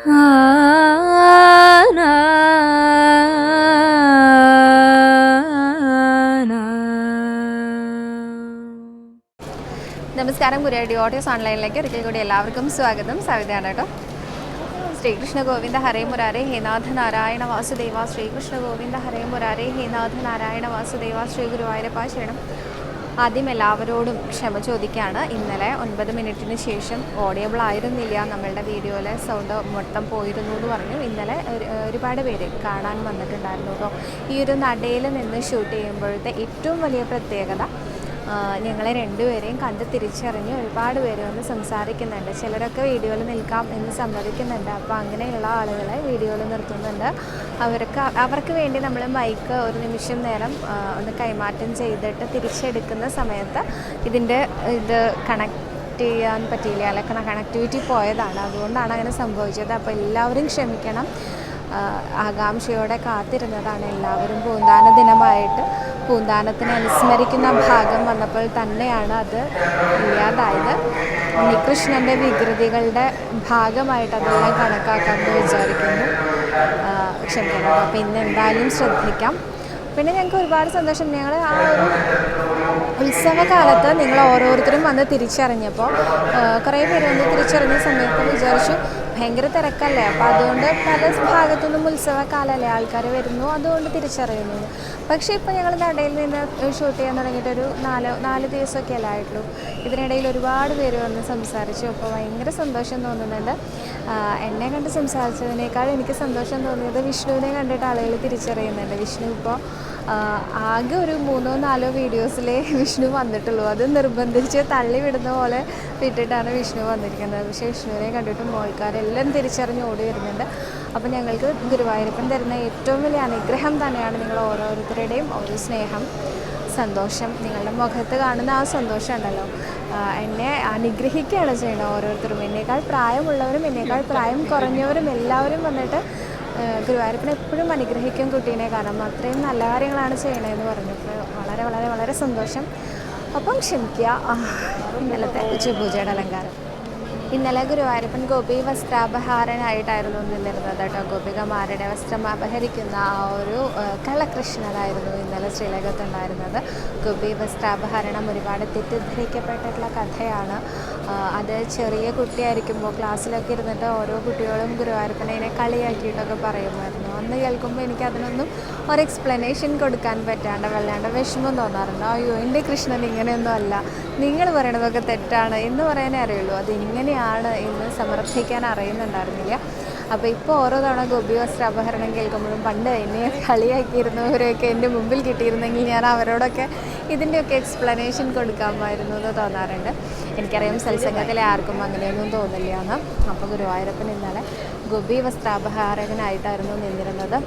നമസ്കാരം കുരിയാടി ഓഡിയോസ് ഓൺലൈനിലേക്ക് ഒരിക്കൽ കൂടി എല്ലാവർക്കും സ്വാഗതം. സവിതയാണ് കേട്ടോ. ശ്രീകൃഷ്ണ ഗോവിന്ദ ഹരേ മുരാരേ ഹേനാഥ നാരായണ വാസുദേവ. ശ്രീകൃഷ്ണ ഗോവിന്ദ ഹരേ മുരാരേ ഹേനാഥ നാരായണ വാസുദേവ. ശ്രീ ഗുരുവായൂരപ്പ ശരണം. ആദ്യം എല്ലാവരോടും ക്ഷമ ചോദിക്കുകയാണ് ഇന്നലെ ഒൻപത് മിനിറ്റിന് ശേഷം ഓഡിയബിൾ ആയിരുന്നില്ല. നമ്മളുടെ വീഡിയോയിലെ സൗണ്ട് മൊത്തം പോയിരുന്നു എന്ന് പറഞ്ഞു. ഇന്നലെ ഒരു- ഒരുപാട് പേര് കാണാൻ വന്നിട്ടുണ്ടായിരുന്നു കേട്ടോ. ഈ ഒരു നടയിൽ നിന്ന് ഷൂട്ട് ചെയ്യുമ്പോഴത്തെ ഏറ്റവും വലിയ പ്രത്യേകത ഞങ്ങളെ രണ്ടുപേരെയും കണ്ട് തിരിച്ചറിഞ്ഞ് ഒരുപാട് പേര് വന്ന് സംസാരിക്കുന്നുണ്ട്. ചിലരൊക്കെ വീഡിയോയിൽ നിൽക്കാം എന്ന് സമ്മതിക്കുന്നുണ്ട്. അപ്പോൾ അങ്ങനെയുള്ള ആളുകളെ വീഡിയോയിൽ നിർത്തുന്നുണ്ട്. അവർക്ക് അവർക്ക് വേണ്ടി നമ്മൾ മൈക്ക് ഒരു നിമിഷം നേരം ഒന്ന് കൈമാറ്റം ചെയ്തിട്ട് തിരിച്ചെടുക്കുന്ന സമയത്ത് ഇതിന്റെ ഇത് കണക്ട് ചെയ്യാൻ പറ്റിയില്ല. അല്ലെങ്കിൽ കണക്ടിവിറ്റി പോയതാണ്. അതുകൊണ്ടാണ് അങ്ങനെ സംഭവിച്ചത്. അപ്പോൾ എല്ലാവരും ക്ഷമിക്കണം. ആകാംക്ഷയോടെ കാത്തിരുന്നതാണ്. എല്ലാവരും പൂന്താന ദിനമായിട്ട് പൂന്താനത്തിനെ അനുസ്മരിക്കുന്ന ഭാഗം വന്നപ്പോൾ തന്നെയാണ് അത് ഇല്ലാതായത്. ഉണ്ണികൃഷ്ണന്റെ വികൃതികളുടെ ഭാഗമായിട്ട് അതെല്ലാം കണക്കാക്കാമെന്ന് വിചാരിക്കുന്നു. ക്ഷമിക്കണം അപ്പോൾ ഇന്ന് എന്തായാലും ശ്രദ്ധിക്കാം. പിന്നെ ഞങ്ങൾക്ക് ഒരുപാട് സന്തോഷം. ഞങ്ങൾ ആ ഒരു ഉത്സവകാലത്ത് നിങ്ങൾ ഓരോരുത്തരും വന്ന് തിരിച്ചറിഞ്ഞപ്പോൾ കുറേ പേര് വന്ന് തിരിച്ചറിഞ്ഞ സമയത്ത് വിചാരിച്ചു ഭയങ്കര തിരക്കല്ലേ? അപ്പോൾ അതുകൊണ്ട് പല ഭാഗത്തു നിന്നും ഉത്സവകാലമല്ലേ ആൾക്കാർ വരുന്നു. അതുകൊണ്ട് തിരിച്ചറിയുന്നു. പക്ഷേ ഇപ്പോൾ ഞങ്ങൾ നടയിൽ നിന്ന് ഷൂട്ട് ചെയ്യാൻ തുടങ്ങിയിട്ട് ഒരു നാല് നാല് ദിവസമൊക്കെ അല്ലേ ആയിട്ടുള്ളൂ. ഇതിനിടയിൽ ഒരുപാട് പേര് വന്ന് സംസാരിച്ചു. അപ്പോൾ ഭയങ്കര സന്തോഷം തോന്നുന്നുണ്ട്. എന്നെ കണ്ട് സംസാരിച്ചതിനേക്കാൾ എനിക്ക് സന്തോഷം തോന്നിയത് വിഷ്ണുവിനെ കണ്ടിട്ട് ആളുകൾ തിരിച്ചറിയുന്നുണ്ട്. വിഷ്ണു ഇപ്പോൾ ആകെ ഒരു മൂന്നോ നാലോ വീഡിയോസിലേ വിഷ്ണു വന്നിട്ടുള്ളൂ. അത് നിർബന്ധിച്ച് തള്ളി വിടുന്ന പോലെ വിട്ടിട്ടാണ് വിഷ്ണു വന്നിരിക്കുന്നത്. പക്ഷേ വിഷ്ണുവിനെ കണ്ടിട്ട് മോൾക്കാരെല്ലാം തിരിച്ചറിഞ്ഞ് ഓടി വരുന്നുണ്ട്. അപ്പോൾ ഞങ്ങൾക്ക് ഗുരുവായൂരപ്പൻ തരുന്ന ഏറ്റവും വലിയ അനുഗ്രഹം തന്നെയാണ് നിങ്ങൾ ഓരോരുത്തരുടെയും ഒരു സ്നേഹം സന്തോഷം. നിങ്ങളുടെ മുഖത്ത് കാണുന്ന ആ സന്തോഷം ഉണ്ടല്ലോ എന്നെ അനുഗ്രഹിക്കുകയാണ് ചെയ്യുന്നത് ഓരോരുത്തരും. എന്നേക്കാൾ പ്രായമുള്ളവരും എന്നേക്കാൾ പ്രായം കുറഞ്ഞവരും എല്ലാവരും വന്നിട്ട് ഗുരുവായൂരപ്പനെ എപ്പോഴും അനുഗ്രഹിക്കും കുട്ടീനെ. കാരണം അത്രയും നല്ല കാര്യങ്ങളാണ് ചെയ്യണതെന്ന് പറഞ്ഞപ്പോൾ വളരെ വളരെ വളരെ സന്തോഷം. അപ്പം ക്ഷമിക്കുക. ഇന്നലത്തെ ഉച്ചപൂജയുടെ അലങ്കാരം. ഇന്നലെ ഗുരുവായൂരപ്പൻ ഗോപി വസ്ത്രാപഹാരനായിട്ടായിരുന്നു നിന്നിരുന്നത് കേട്ടോ. ഗോപികമാരുടെ വസ്ത്രം അപഹരിക്കുന്ന ആ ഒരു കള്ളകൃഷ്ണനായിരുന്നു ഇന്നലെ ശ്രീലേഖത്തുണ്ടായിരുന്നത് ഗോപി വസ്ത്രാപഹരണം ഒരുപാട് തെറ്റിദ്ധരിക്കപ്പെട്ടിട്ടുള്ള കഥയാണ്. അത് ചെറിയ കുട്ടിയായിരിക്കുമ്പോൾ ക്ലാസ്സിലൊക്കെ ഇരുന്നിട്ട് ഓരോ കുട്ടികളും ഗുരുവായൂരപ്പനെ കളിയാക്കിയിട്ടൊക്കെ പറയുമായിരുന്നു. അന്ന് കേൾക്കുമ്പോൾ എനിക്ക് അതിനൊന്നും ഒരു എക്സ്പ്ലനേഷൻ കൊടുക്കാൻ പറ്റാണ്ട് വല്ലാണ്ട് വിഷമം തോന്നാറുണ്ട്. അയ്യോ എന്റെ കൃഷ്ണൻ ഇങ്ങനെയൊന്നും അല്ല. നിങ്ങൾ പറയണതൊക്കെ തെറ്റാണ് എന്ന് പറയാനേ അറിയുള്ളൂ. അത് ഇങ്ങനെയാണ് എന്ന് സമർത്ഥിക്കാൻ അറിയുന്നുണ്ടായിരുന്നില്ല. അപ്പോൾ ഇപ്പോൾ ഓരോ തവണ ഗോപി വസ്ത്ര അപഹരണം കേൾക്കുമ്പോഴും പണ്ട് എന്നെ കളിയാക്കിയിരുന്നവരെയൊക്കെ എന്റെ മുമ്പിൽ കിട്ടിയിരുന്നെങ്കിൽ ഞാൻ അവരോടൊക്കെ ഇതിന്റെയൊക്കെ എക്സ്പ്ലനേഷൻ കൊടുക്കാമായിരുന്നു എന്ന് തോന്നാറുണ്ട്. എനിക്കറിയാം സത്സംഗത്തിലെ ആർക്കും അങ്ങനെയൊന്നും തോന്നില്ല എന്ന്. അപ്പോൾ ഗുരുവായൂരപ്പൻ ഇന്നലെ ഗോപി വസ്ത്രാപഹാരകനായിട്ടായിരുന്നു നിന്നിരുന്നത്.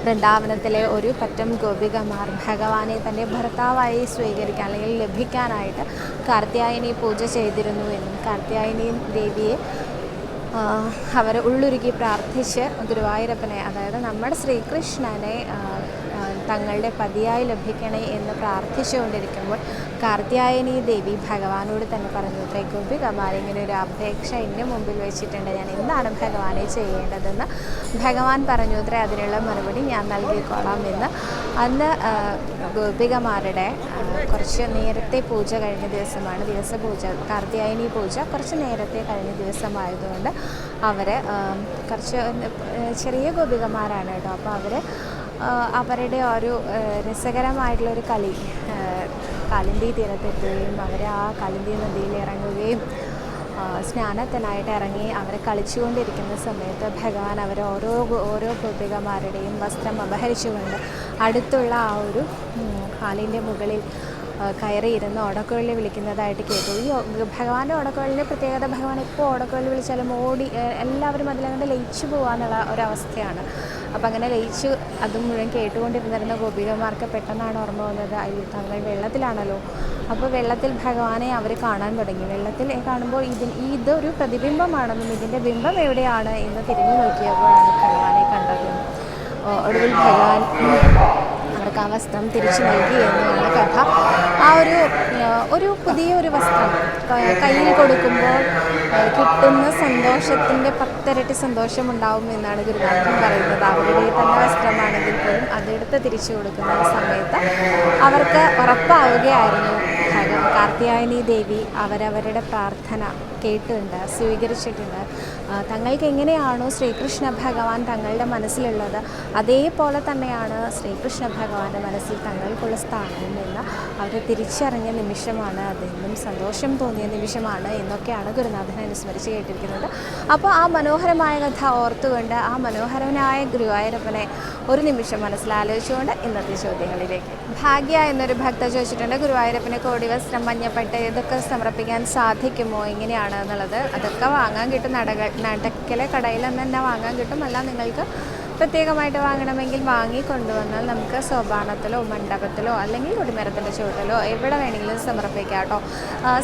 വൃന്ദാവനത്തിലെ ഒരു പറ്റം ഗോപികമാർ ഭഗവാനെ തന്റെ ഭർത്താവായി സ്വീകരിക്കാൻ അല്ലെങ്കിൽ ലഭിക്കാനായിട്ട് കാർത്യായനി പൂജ ചെയ്തിരുന്നു എന്നും കാർത്യായനി ദേവിയെ അവർ ഉള്ളുരുക്കി പ്രാർത്ഥിച്ച് ഗുരുവായൂരപ്പനെ അതായത് നമ്മുടെ ശ്രീകൃഷ്ണനെ തങ്ങളുടെ പതിയായി ലഭിക്കണേ എന്ന് പ്രാർത്ഥിച്ചുകൊണ്ടിരിക്കുമ്പോൾ കാർത്യായനി ദേവി ഭഗവാനോട് തന്നെ പറഞ്ഞു ഇത്രേ ഗോപികമാർ ഇങ്ങനെ ഒരു അപേക്ഷ എന്റെ മുമ്പിൽ വെച്ചിട്ടുണ്ട്. ഞാൻ എന്താണ് ഭഗവാനെ ചെയ്യേണ്ടതെന്ന് ഭഗവാൻ പറഞ്ഞു. അത്രേ അതിനുള്ള മറുപടി ഞാൻ നൽകിക്കോളാം എന്ന്. അന്ന് ഗോപികമാരുടെ കുറച്ച് നേരത്തെ പൂജ കഴിഞ്ഞ ദിവസമാണ് ദിവസ പൂജ കാർത്യായനി പൂജ കുറച്ച് നേരത്തെ കഴിഞ്ഞ ദിവസമായതുകൊണ്ട് അവർ കുറച്ച് ചെറിയ ഗോപികമാരാണ് കേട്ടോ. അപ്പോൾ അവർ അവരുടെ ഒരു രസകരമായിട്ടുള്ളൊരു കളി കലിന്തി തീരത്തെത്തുകയും അവർ ആ കാലിന്തി നദിയിൽ ഇറങ്ങുകയും സ്നാനത്തിനായിട്ട് ഇറങ്ങി അവർ കളിച്ചുകൊണ്ടിരിക്കുന്ന സമയത്ത് ഭഗവാൻ അവർ ഓരോ ഓരോ ഗോപികമാരുടെയും വസ്ത്രം അപഹരിച്ചുകൊണ്ട് അടുത്തുള്ള ആ ഒരു കാലിന്റെ മുകളിൽ കയറിയിരുന്ന് ഓടക്കുഴലി വിളിക്കുന്നതായിട്ട് കേട്ടു. ഈ ഭഗവാന്റെ ഓടക്കുഴലിന്റെ പ്രത്യേകത ഭഗവാൻ എപ്പോൾ ഓടക്കുഴലി വിളിച്ചാലും ഓടി എല്ലാവരും അതിലങ്ങോട്ട് ലയിച്ചു പോകാന്നുള്ള ഒരവസ്ഥയാണ്. അപ്പം അങ്ങനെ ലയിച്ചു. അതും മുഴുവൻ കേട്ടുകൊണ്ടിരുന്നിരുന്ന ഗോപികമാർക്ക് പെട്ടെന്നാണ് ഓർമ്മ വന്നത്. അയ്യോ വെള്ളത്തിലാണല്ലോ. അപ്പോൾ വെള്ളത്തിൽ ഭഗവാനെ അവർ കാണാൻ തുടങ്ങി. വെള്ളത്തിൽ കാണുമ്പോൾ ഇതിന് ഇതൊരു പ്രതിബിംബമാണെന്നും ഇതിന്റെ ബിംബം എവിടെയാണ് എന്ന് തിരിഞ്ഞു നോക്കിയപ്പോഴാണ് ഭഗവാനെ കണ്ടത്. ഒടുവിൽ ഭഗവാൻ അവർക്ക് ആ വസ്ത്രം തിരിച്ചു നൽകി എന്നാണ് കഥ. ആ ഒരു ഒരു പുതിയ ഒരു വസ്ത്രം കയ്യിൽ കൊടുക്കുമ്പോൾ കിട്ടുന്ന സന്തോഷത്തിന്റെ പത്തിരട്ടി സന്തോഷം ഉണ്ടാവും എന്നാണ് ഗുരുനാഥൻ പറയുന്നത്. അവരുടെ തന്നെ വസ്ത്രമാണെങ്കിൽ പോലും അതെടുത്ത് തിരിച്ചു കൊടുക്കുന്ന സമയത്ത് അവർക്ക് ഉറപ്പാവുകയായിരുന്നു. കാർത്യായനി ദേവി അവരവരുടെ പ്രാർത്ഥന കേട്ടിട്ടുണ്ട് സ്വീകരിച്ചിട്ടുണ്ട്. തങ്ങൾക്ക് എങ്ങനെയാണോ ശ്രീകൃഷ്ണ ഭഗവാൻ തങ്ങളുടെ മനസ്സിലുള്ളത് അതേപോലെ തന്നെയാണ് ശ്രീകൃഷ്ണ ഭഗവാന്റെ മനസ്സിൽ തങ്ങൾക്കുള്ള സ്ഥാനം എന്ന് അവർ തിരിച്ചറിഞ്ഞ നിമിഷമാണ് അതെന്നും സന്തോഷം തോന്നിയ നിമിഷമാണ് എന്നൊക്കെയാണ് ഗുരുനാഥൻ അനുസ്മരിച്ച് കേട്ടിരിക്കുന്നത്. അപ്പോൾ ആ മനോഹരമായ കഥ ഓർത്തുകൊണ്ട് ആ മനോഹരനായ ഗുരുവായൂരപ്പനെ ഒരു നിമിഷം മനസ്സിലാലോചിച്ചുകൊണ്ട് ഇന്നത്തെ ചോദ്യങ്ങളിലേക്ക്. ഭാഗ്യ എന്നൊരു ഭക്ത ചോദിച്ചിട്ടുണ്ട് ഗുരുവായൂരപ്പനെ കോടി വസ്ത്രം മഞ്ഞപ്പെട്ട് ഇതൊക്കെ സമർപ്പിക്കാൻ സാധിക്കുമോ? എങ്ങനെയാണ് എന്നുള്ളത്? അതൊക്കെ വാങ്ങാൻ കിട്ടും നടക നടക്കലെ കടയിൽ നിന്ന് തന്നെ വാങ്ങാൻ കിട്ടും. അല്ല നിങ്ങൾക്ക് പ്രത്യേകമായിട്ട് വാങ്ങണമെങ്കിൽ വാങ്ങി കൊണ്ടുവന്നാൽ നമുക്ക് സോപാനത്തിലോ മണ്ഡപത്തിലോ അല്ലെങ്കിൽ കൊടിമരത്തിന്റെ ചുവട്ടിലോ എവിടെ വേണമെങ്കിലും സമർപ്പിക്കാം കേട്ടോ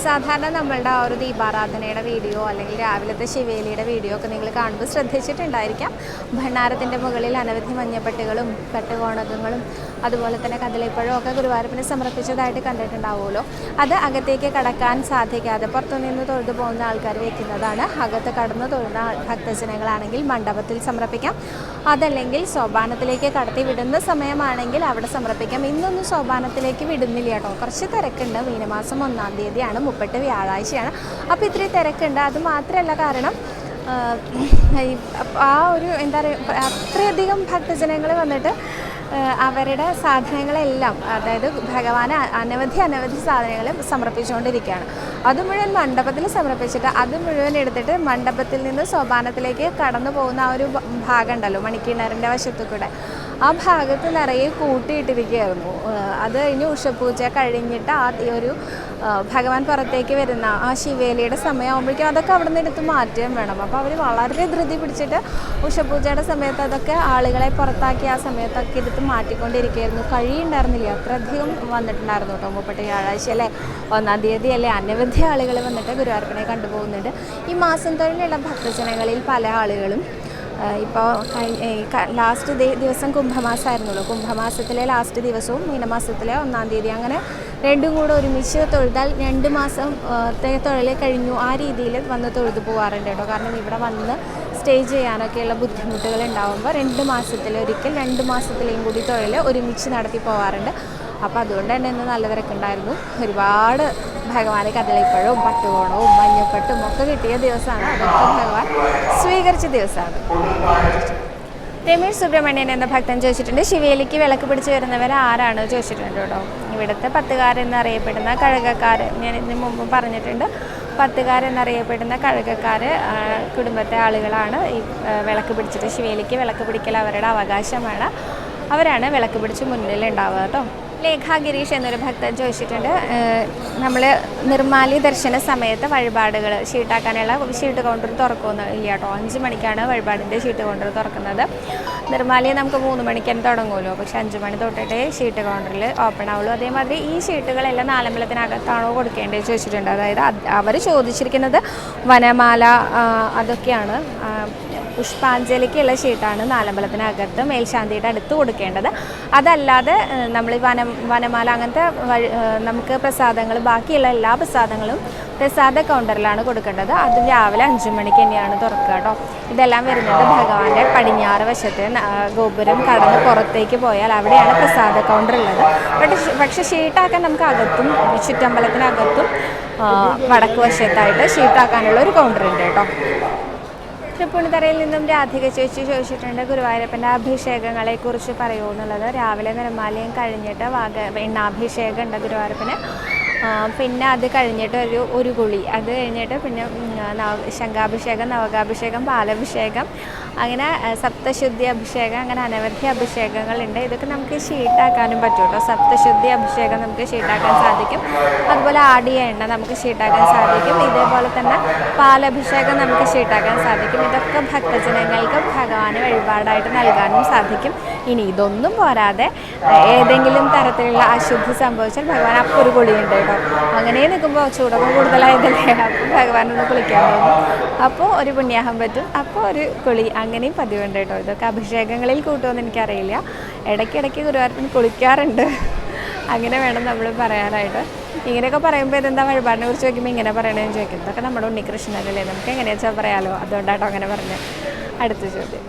സാധാരണ നമ്മളുടെ ആ ഒരു ദീപാരാധനയുടെ വീഡിയോ അല്ലെങ്കിൽ രാവിലത്തെ ശിവേലിയുടെ വീഡിയോ ഒക്കെ നിങ്ങൾ കാണുമ്പോൾ ശ്രദ്ധിച്ചിട്ടുണ്ടായിരിക്കാം. ഭണ്ണാരത്തിന്റെ മുകളിൽ അനവധി മഞ്ഞപ്പെട്ടുകളും കട്ടുകോണകങ്ങളും അതുപോലെ തന്നെ കദളിപ്പഴവും ഒക്കെ ഗുരുവായൂരപ്പന് സമർപ്പിച്ചതായിട്ട് കണ്ടിട്ടുണ്ടാവുമല്ലോ. അത് അകത്തേക്ക് കടക്കാൻ സാധിക്കാതെ പുറത്തുനിന്ന് തൊഴുതു പോകുന്ന ആൾക്കാർ വെക്കുന്നതാണ്. അകത്ത് കടന്ന് തൊഴുന്ന ഭക്തജനങ്ങളാണെങ്കിൽ മണ്ഡപത്തിൽ സമർപ്പിക്കാം. അതല്ലെങ്കിൽ സോപാനത്തിലേക്ക് കടത്തി വിടുന്ന സമയമാണെങ്കിൽ അവിടെ സമർപ്പിക്കാം. ഇന്നൊന്നും സോപാനത്തിലേക്ക് വിടുന്നില്ല കേട്ടോ. കുറച്ച് തിരക്കുണ്ട്. മീനമാസം ഒന്നാം തീയതിയാണ്. മുപ്പട്ട് വ്യാഴാഴ്ചയാണ്. അപ്പോൾ ഇത്രയും തിരക്കുണ്ട്. അത് മാത്രമല്ല കാരണം ആ ഒരു എന്താ പറയുക അത്രയധികം ഭക്തജനങ്ങൾ വന്നിട്ട് അവരുടെ സാധനങ്ങളെല്ലാം അതായത് ഭഗവാന് അനവധി അനവധി സാധനങ്ങൾ സമർപ്പിച്ചുകൊണ്ടിരിക്കുകയാണ്. അത് മുഴുവൻ മണ്ഡപത്തിൽ സമർപ്പിച്ചിട്ട് അത് മുഴുവൻ എടുത്തിട്ട് മണ്ഡപത്തിൽ നിന്ന് സോപാനത്തിലേക്ക് കടന്നു പോകുന്ന ആ ഒരു ഭാഗം ഉണ്ടല്ലോ മണിക്കിണറിന്റെ വശത്തു കൂടെ ആ ഭാഗത്ത് നിറയെ കൂട്ടിയിട്ടിരിക്കുകയായിരുന്നു. അത് കഴിഞ്ഞ് ഉഷപൂജ കഴിഞ്ഞിട്ട് ആ ഒരു ഭഗവാൻ പുറത്തേക്ക് വരുന്ന ആ ശിവേലിയുടെ സമയമാകുമ്പോഴേക്കും അതൊക്കെ അവിടെ നിന്ന് എടുത്ത് മാറ്റുകയും വേണം. അപ്പോൾ അവർ വളരെ ധൃതി പിടിച്ചിട്ട് ഉഷപൂജയുടെ സമയത്ത് അതൊക്കെ ആളുകളെ പുറത്താക്കി ആ സമയത്തൊക്കെ എടുത്ത് മാറ്റിക്കൊണ്ടിരിക്കുകയായിരുന്നു. കഴിയുണ്ടായിരുന്നില്ല അത്രയധികം വന്നിട്ടുണ്ടായിരുന്നു കേട്ടോ. മുപ്പട്ട് വ്യാഴാഴ്ച അല്ലേ? ഒന്നാം തീയതി അല്ലേ? അനവധി ആളുകൾ വന്നിട്ട് ഗുരുവായൂരപ്പനെ കണ്ടുപോകുന്നുണ്ട്. ഈ മാസം തൊഴിലുള്ള ഭക്തജനങ്ങളിൽ പല ആളുകളും ഇപ്പോൾ ലാസ്റ്റ് ദിവസം കുംഭമാസമായിരുന്നല്ലോ കുംഭമാസത്തിലെ ലാസ്റ്റ് ദിവസവും മീനമാസത്തിലെ ഒന്നാം തീയതി. അങ്ങനെ രണ്ടും കൂടെ ഒരുമിച്ച് തൊഴുതാൽ രണ്ട് മാസം തൊഴിൽ കഴിഞ്ഞു. ആ രീതിയിൽ വന്ന് തൊഴുതു പോകാറുണ്ട് കേട്ടോ. കാരണം ഇവിടെ വന്ന് സ്റ്റേ ചെയ്യാനൊക്കെയുള്ള ബുദ്ധിമുട്ടുകൾ ഉണ്ടാകുമ്പോൾ രണ്ട് മാസത്തിലൊരിക്കൽ രണ്ട് മാസത്തിലെയും കൂടി തൊഴിൽ ഒരുമിച്ച് നടത്തി പോകാറുണ്ട് അപ്പോൾ അതുകൊണ്ട് തന്നെ ഇന്ന് നല്ല തിരക്കുണ്ടായിരുന്നു. ഒരുപാട് ഭഗവാന് കദളിപ്പഴവും പട്ടുകോണവും മഞ്ഞപ്പട്ടും ഒക്കെ കിട്ടിയ ദിവസമാണ്. അതൊക്കെ ഭഗവാൻ സ്വീകരിച്ച ദിവസമാണ്. രമേഷ് സുബ്രഹ്മണ്യൻ എന്ന ഭക്തൻ ചോദിച്ചിട്ടുണ്ട് ശിവേലിക്ക് വിളക്ക് പിടിച്ച് വരുന്നവർ ആരാണ്? ചോദിച്ചിട്ടുണ്ട് കേട്ടോ. ഇവിടുത്തെ പത്തുകാരെന്നറിയപ്പെടുന്ന കഴുകക്കാർ ഞാൻ ഇതിന് മുമ്പ് പറഞ്ഞിട്ടുണ്ട് പത്തുകാരെന്നറിയപ്പെടുന്ന കഴുകക്കാർ കുടുംബത്തെ ആളുകളാണ് ഈ വിളക്ക് പിടിച്ചിട്ട് ശിവേലിക്ക് വിളക്ക് പിടിക്കൽ അവരുടെ അവകാശമാണ്. അവരാണ് വിളക്ക് പിടിച്ച് മുന്നിൽ ഉണ്ടാവുക കേട്ടോ. ലേഖ ഗിരീഷ് എന്നൊരു ഭക്തൻ ചോദിച്ചിട്ടുണ്ട്. നമ്മൾ നിർമാലി ദർശന സമയത്ത് വഴിപാടുകൾ ഷീട്ടാക്കാനുള്ള ഷീട്ട് കൗണ്ടർ തുറക്കുമെന്ന് ഇല്ല കേട്ടോ. അഞ്ച് മണിക്കാണ് വഴിപാടിന്റെ ഷീട്ട് കൗണ്ടർ തുറക്കുന്നത്. നിർമാലി നമുക്ക് മൂന്ന് മണിക്ക് തന്നെ തുടങ്ങുമല്ലോ. പക്ഷേ അഞ്ച് മണി തൊട്ടിട്ടേ ഷീട്ട് കൗണ്ടറിൽ ഓപ്പൺ ആവുള്ളൂ. അതേമാതിരി ഈ ഷീട്ടുകളെല്ലാം നാലമ്പലത്തിനകത്താണോ കൊടുക്കേണ്ടത് ചോദിച്ചിട്ടുണ്ട്. അതായത് അവർ ചോദിച്ചിരിക്കുന്നത് വനമാല അതൊക്കെയാണ്. പുഷ്പാഞ്ജലിക്കുള്ള ഷീട്ടാണ് നാലമ്പലത്തിനകത്ത് മേൽശാന്തിയുടെ അടുത്ത് കൊടുക്കേണ്ടത്. അതല്ലാതെ നമ്മൾ വന വനം വനമാല അങ്ങനത്തെ നമുക്ക് പ്രസാദങ്ങൾ ബാക്കിയുള്ള എല്ലാ പ്രസാദങ്ങളും പ്രസാദ കൗണ്ടറിലാണ് കൊടുക്കേണ്ടത്. അത് രാവിലെ അഞ്ചു മണിക്ക് തന്നെയാണ് തുറക്കുക കേട്ടോ. ഇതെല്ലാം വരുന്നത് ഭഗവാന്റെ പടിഞ്ഞാറ് വശത്തെ ഗോപുരം കടന്ന് പുറത്തേക്ക് പോയാൽ അവിടെയാണ് പ്രസാദ കൗണ്ടർ ഉള്ളത് പക്ഷേ പക്ഷെ ഷീട്ടാക്കാൻ നമുക്ക് അകത്തും ചുറ്റമ്പലത്തിനകത്തും വടക്ക് വശത്തായിട്ട് ഷീട്ടാക്കാനുള്ള ഒരു കൗണ്ടർ ഉണ്ട് കേട്ടോ. തൃപ്പൂണിത്തറയിൽ നിന്നും രാധിക ചേച്ചി ചോദിച്ചിട്ടുണ്ട് ഗുരുവായൂരപ്പന്റെ അഭിഷേകങ്ങളെ കുറിച്ച് പറയൂ എന്നുള്ളത്. രാവിലെ നിർമ്മാലയം കഴിഞ്ഞിട്ട് വാഗ എണ്ണാഭിഷേകം ഉണ്ട് ഗുരുവായൂരപ്പന്. പിന്നെ അത് കഴിഞ്ഞിട്ട് ഒരു ഒരു കുളി അത് കഴിഞ്ഞിട്ട് പിന്നെ നവ ശംഖാഭിഷേകം നവകാഭിഷേകം പാലഭിഷേകം അങ്ങനെ സപ്തശുദ്ധി അഭിഷേകം അങ്ങനെ അനവധി അഭിഷേകങ്ങളുണ്ട്. ഇതൊക്കെ നമുക്ക് ഷീട്ടാക്കാനും പറ്റും കേട്ടോ സപ്തശുദ്ധി അഭിഷേകം നമുക്ക് ഷീട്ടാക്കാൻ സാധിക്കും. അതുപോലെ ആടിയ എണ്ണ നമുക്ക് ഷീട്ടാക്കാൻ സാധിക്കും. ഇതേപോലെ തന്നെ പാലഭിഷേകം നമുക്ക് ഷീട്ടാക്കാൻ സാധിക്കും. ഇതൊക്കെ ഭക്തജനങ്ങൾക്ക് ഭഗവാന് വഴിപാടായിട്ട് നൽകാനും സാധിക്കും. ഇനി ഇതൊന്നും പോരാതെ ഏതെങ്കിലും തരത്തിലുള്ള അശുദ്ധി സംഭവിച്ചാൽ ഭഗവാൻ അപ്പോൾ ഒരു കുളിയുണ്ട് കേട്ടോ. അങ്ങനെ നിൽക്കുമ്പോൾ ചൂടൊക്കെ കൂടുതലായതല്ലേ? അപ്പോൾ ഭഗവാൻ ഒന്ന് കുളിക്കാൻ തോന്നും അപ്പോൾ ഒരു പുണ്യാഹം പറ്റും. അപ്പോൾ ഒരു കുളി അങ്ങനെയും പതിവുണ്ട് കേട്ടോ. ഇതൊക്കെ അഭിഷേകങ്ങളിൽ കൂട്ടുമെന്ന് എനിക്കറിയില്ല. ഇടയ്ക്കിടയ്ക്ക് ഗുരുവായൂരപ്പൻ കുളിക്കാറുണ്ട്. അങ്ങനെ വേണം നമ്മൾ പറയാനായിട്ട്. ഇങ്ങനെയൊക്കെ പറയുമ്പോൾ ഇതെന്താ വഴിപാടിനെ കുറിച്ച് ചോദിക്കുമ്പോൾ ഇങ്ങനെ പറയണമെന്ന് ചോദിക്കും. ഇതൊക്കെ നമ്മുടെ ഉണ്ണികൃഷ്ണനല്ലേ? നമുക്ക് എങ്ങനെയാ വെച്ചാൽ പറയാലോ? അതുകൊണ്ടാട്ടോ അങ്ങനെ പറഞ്ഞത് അടുത്ത ചോദ്യം.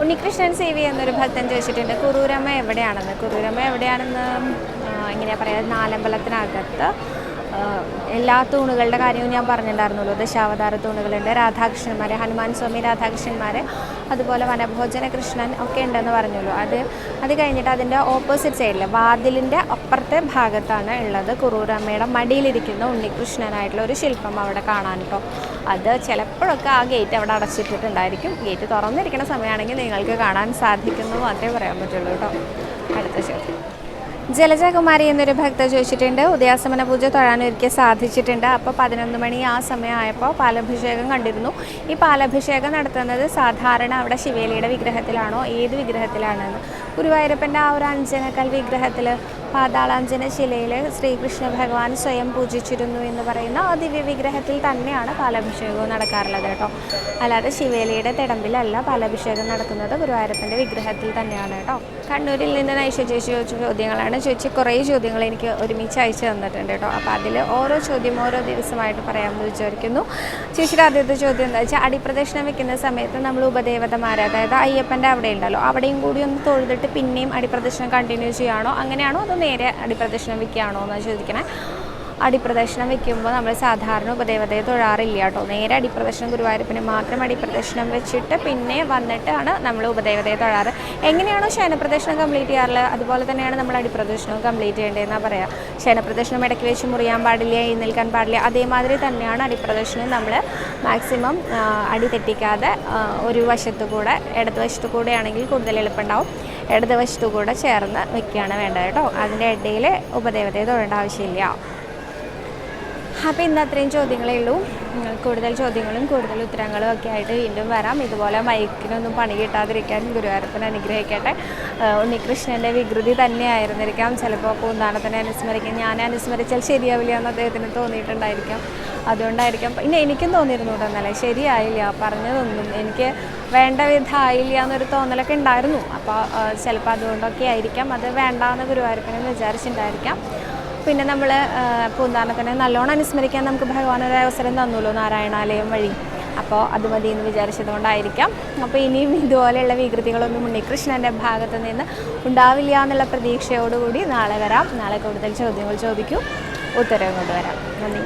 ഉണ്ണികൃഷ്ണൻ സേവി എന്നൊരു ഭക്തൻ ചോദിച്ചിട്ടുണ്ട് കുറൂരമ്മ എവിടെയാണെന്ന്? കുറൂരമ്മ എവിടെയാണെന്ന് ഇങ്ങനെ പറയുക നാലമ്പലത്തിനകത്ത്. എല്ലാ തൂണുകളുടെ കാര്യവും ഞാൻ പറഞ്ഞിട്ടുണ്ടായിരുന്നുള്ളൂ ദശാവതാര തൂണുകളുണ്ട് രാധാകൃഷ്ണന്മാരെ ഹനുമാൻ സ്വാമി രാധാകൃഷ്ണന്മാരെ. അതുപോലെ വനഭോജന കൃഷ്ണൻ ഒക്കെ ഉണ്ടെന്ന് പറഞ്ഞല്ലോ. അത് അത് കഴിഞ്ഞിട്ട് അതിന്റെ ഓപ്പോസിറ്റ് സൈഡിൽ വാതിലിന്റെ അപ്പുറത്തെ ഭാഗത്താണ് ഉള്ളത്. കുറൂരമ്മയുടെ മടിയിലിരിക്കുന്ന ഉണ്ണികൃഷ്ണനായിട്ടുള്ള ഒരു ശില്പം അവിടെ കാണാൻ കേട്ടോ അത് ചിലപ്പോഴൊക്കെ ആ ഗേറ്റ് അവിടെ അടച്ചിട്ടിട്ടുണ്ടായിരിക്കും. ഗേറ്റ് തുറന്നിരിക്കുന്ന സമയമാണെങ്കിൽ നിങ്ങൾക്ക് കാണാൻ സാധിക്കുന്നു മാത്രമേ പറയാൻ പറ്റുള്ളൂ കേട്ടോ അടുത്ത ചോദ്യം ജലജകുമാരി എന്നൊരു ഭക്ത ചോദിച്ചിട്ടുണ്ട്. ഉദയാസമന പൂജ തൊഴാനൊരിക്കൽ സാധിച്ചിട്ടുണ്ട്. അപ്പോൾ പതിനൊന്ന് മണി ആ സമയമായപ്പോൾ പാലഭിഷേകം കണ്ടിരുന്നു. ഈ പാലഭിഷേകം നടത്തുന്നത് സാധാരണ അവിടെ ശിവേലിയുടെ വിഗ്രഹത്തിലാണോ? ഏത് വിഗ്രഹത്തിലാണെന്ന്? ഗുരുവായൂരപ്പന്റെ ആ ഒരു അഞ്ചനക്കൽ വിഗ്രഹത്തിൽ പാതാളാഞ്ജന ശിലയിൽ ശ്രീകൃഷ്ണ ഭഗവാൻ സ്വയം പൂജിച്ചിരുന്നു എന്ന് പറയുന്ന ആ ദിവ്യ വിഗ്രഹത്തിൽ തന്നെയാണ് പാലഭിഷേകവും നടക്കാറുള്ളത് കേട്ടോ. അല്ലാതെ ശിവേലിയുടെ തിടമ്പിലല്ല പാലഭിഷേകം നടക്കുന്നത്. ഗുരുവായൂരപ്പന്റെ വിഗ്രഹത്തിൽ തന്നെയാണ് കേട്ടോ. കണ്ണൂരിൽ നിന്ന് നൈഷ ചേച്ചി ചോദിച്ച ചോദ്യങ്ങളാണ്. ചേച്ചി കുറേ ചോദ്യങ്ങൾ എനിക്ക് ഒരുമിച്ച് അയച്ചു തന്നിട്ടുണ്ട് കേട്ടോ. അപ്പോൾ അതിൽ ഓരോ ചോദ്യം ഓരോ ദിവസമായിട്ട് പറയാമെന്ന് വിചാരിക്കുന്നു. ചേച്ചിയുടെ ആദ്യത്തെ ചോദ്യം എന്താ വെച്ചാൽ അടിപ്രദക്ഷിണം വെക്കുന്ന സമയത്ത് നമ്മൾ ഉപദേവതമാരെ അതായത് അയ്യപ്പന്റെ അവിടെ ഉണ്ടല്ലോ അവിടെയും കൂടി ഒന്ന് തൊഴുതിട്ട് പിന്നെയും അടിപ്രദക്ഷിണം കണ്ടിന്യൂ ചെയ്യുകയാണോ അങ്ങനെയാണോ അതോ നേരെ അടിപ്രദക്ഷിണം വെക്കുകയാണോ എന്ന് ചോദിക്കണേ. അടിപ്രദക്ഷിണം വെക്കുമ്പോൾ നമ്മൾ സാധാരണ ഉപദേവതയെ തൊഴാറില്ല കേട്ടോ. നേരെ അടിപ്രദക്ഷിണം ഗുരുവായൂരപ്പന് മാത്രം അടിപ്രദക്ഷിണം വെച്ചിട്ട് പിന്നെ വന്നിട്ടാണ് നമ്മൾ ഉപദേവതയെ തൊഴാറ്. എങ്ങനെയാണോ ശയനപ്രദക്ഷിണം കംപ്ലീറ്റ് ചെയ്യാറുള്ളത്? അതുപോലെ തന്നെയാണ് നമ്മൾ അടിപ്രദക്ഷിണവും കംപ്ലീറ്റ് ചെയ്യേണ്ടതെന്നാണ് പറയുക ശയനപ്രദക്ഷിണം ഇടയ്ക്ക് വെച്ച് മുറിയാൻ പാടില്ല എഴുന്നേൽക്കാൻ പാടില്ല. അതേമാതിരി തന്നെയാണ് അടിപ്രദക്ഷിണം നമ്മൾ മാക്സിമം അടി തെറ്റിക്കാതെ ഒരു വശത്തു കൂടെ ഇടത് വശത്തു കൂടെയാണെങ്കിൽ കൂടുതൽ എളുപ്പമുണ്ടാവും. ഇടത് വശത്തു കൂടെ ചേർന്ന് വെക്കുകയാണ് വേണ്ടത് കേട്ടോ. അതിന്റെ ഇടയിൽ ഉപദേവതയെ തൊഴേണ്ട ആവശ്യമില്ല. അപ്പോൾ ഇന്ന് അത്രയും ചോദ്യങ്ങളേ ഉള്ളൂ. കൂടുതൽ ചോദ്യങ്ങളും കൂടുതൽ ഉത്തരങ്ങളും ഒക്കെ ആയിട്ട് വീണ്ടും വരാം. ഇതുപോലെ മൈക്കിനൊന്നും പണി കിട്ടാതിരിക്കാൻ ഗുരുവായൂരപ്പൻ അനുഗ്രഹിക്കട്ടെ. ഉണ്ണികൃഷ്ണന്റെ വികൃതി തന്നെ ആയിരുന്നിരിക്കാം. ചിലപ്പോൾ പൂന്താനത്തിനെ അനുസ്മരിക്കാൻ ഞാൻ അനുസ്മരിച്ചാൽ ശരിയാവില്ല എന്ന് അദ്ദേഹത്തിന് തോന്നിയിട്ടുണ്ടായിരിക്കാം. അതുകൊണ്ടായിരിക്കാം. പിന്നെ എനിക്കും തോന്നിയിരുന്നു കേട്ടോ ഇന്നലെ ശരിയായില്ല പറഞ്ഞതൊന്നും എനിക്ക് വേണ്ട വിധമായില്ല എന്നൊരു തോന്നലൊക്കെ ഉണ്ടായിരുന്നു. അപ്പോൾ ചിലപ്പോൾ അതുകൊണ്ടൊക്കെ ആയിരിക്കാം. അത് വേണ്ടാന്ന് ഗുരുവായൂരപ്പനെന്ന് വിചാരിച്ചിട്ടുണ്ടായിരിക്കാം. പിന്നെ നമ്മൾ പൂന്താനത്തിനെ നല്ലോണം അനുസ്മരിക്കാൻ നമുക്ക് ഭഗവാൻ ഒരു അവസരം തന്നുല്ലോ നാരായണാലയം വഴി. അപ്പോൾ അത് മതി എന്ന് വിചാരിച്ചതുകൊണ്ടായിരിക്കാം. അപ്പോൾ ഇനിയും ഇതുപോലെയുള്ള വികൃതികളൊന്നും ഉണ്ണികൃഷ്ണന്റെ ഭാഗത്തു നിന്ന് ഉണ്ടാവില്ല എന്നുള്ള പ്രതീക്ഷയോടുകൂടി നാളെ വരാം. നാളെ കൂടുതൽ ചോദ്യങ്ങൾ ചോദിക്കും. ഉത്തരവും കൊണ്ടുവരാം നന്ദി.